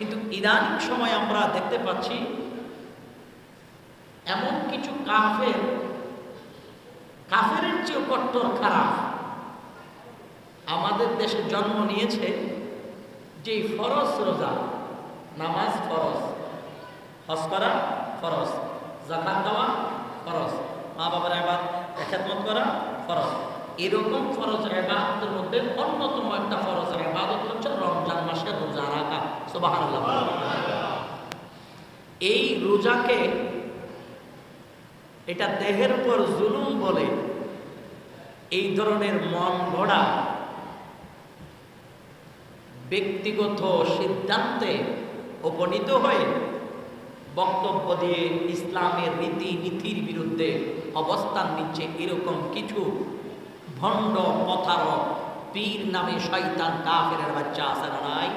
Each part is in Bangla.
কিন্তু ইদানিং সময় আমরা দেখতে পাচ্ছি এমন কিছু কাফের কাফের চেয়েও কট্টর খারাপ। আমাদের দেশে জন্ম নিয়েছে যে ফরজ রোজা, নামাজ ফরজ, হজ করা ফরজ, জাকাত দেওয়া ফরজ মা বাবার এবার খেদমত করা ফরজ। এরকম ফরজ এবাদতের মধ্যে অন্যতম একটা এই রোজাকে এটা দেহের উপর জুলুম বলে, এই ধরনের মন গড়া ব্যক্তিগত সিদ্ধান্তে উপনীত হয়ে বক্তব্য দিয়ে ইসলামের রীতি নীতির বিরুদ্ধে অবস্থান নিচ্ছে এরকম কিছু ভণ্ড পথারক পীর নামে শয়তান কাফের বাচ্চা না নাই?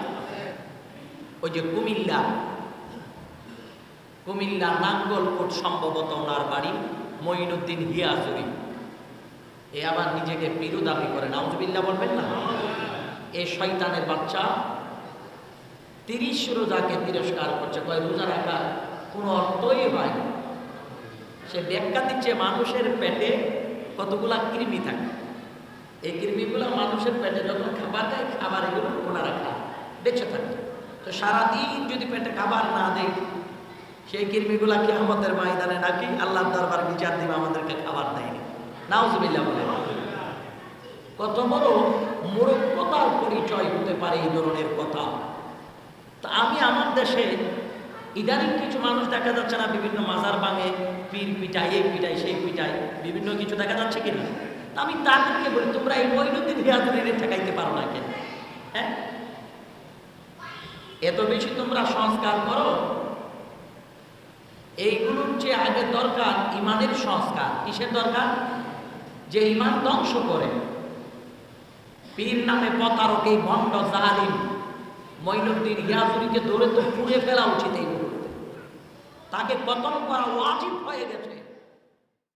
ওই যে কুমিল্লা। কুমিল্লা নাঙ্গলকোট সম্ভবত ওনার বাড়ি, মঈনুদ্দিন হিয়াজুরি। এ আবার নিজেকে পীরু দাবি করে নাউজবিল্লা বলবেন না? এ শয়তানের বাচ্চা। তিরিশ রোজাকে তিরস্কার করছে। কয়, রোজা রাখা কোনো অর্থই হয় সে ব্যাখ্যা দিচ্ছে, মানুষের পেটে কতগুলা কৃমি থাকে। এই কৃমিগুলো মানুষের পেটে যখন খাবার দেয় খাবার এগুলো ওনারা খায় বেঁচে থাকে। তো সারাদিন যদি পেটে খাবার না দেয় সেই কৃমিগুলা কি আমাদের ময়দানে নাকি আল্লাহ দরবার বিচার দিবে, আমাদেরকে খাবার দেয়নি। নাউজবিল্লা বলে। কত বড় মূর্খতার পরিচয় হতে পারে এই ধরনের কথা। তা আমি আমার দেশে ইদানিং কিছু মানুষ দেখা যাচ্ছে না, বিভিন্ন মাজার ভাঙে, পীর পিটাই এই পিটাই সেই পিটাই বিভিন্ন কিছু দেখা যাচ্ছে কিনা? আমি তাদেরকে বলি, তোমরা এই মৈনুদ্দিন হিয়াজুরিনে ঠেকাইতে পারো না কেন? হ্যাঁ? এত বেশি তোমরা সংস্কার করো? এইগুলোর যে আগে দরকার ইমানের সংস্কার। কিসের দরকার? যে ইমান ধ্বংস করে। পীর নামে প্রতারক, এই ভণ্ড জালিম, মঈনুদ্দিন হিয়াজুরিকে ধরে তো পুড়ে ফেলা উচিত এইগুলো তাকে কতল করা ওয়াজিব হয়ে গেছে।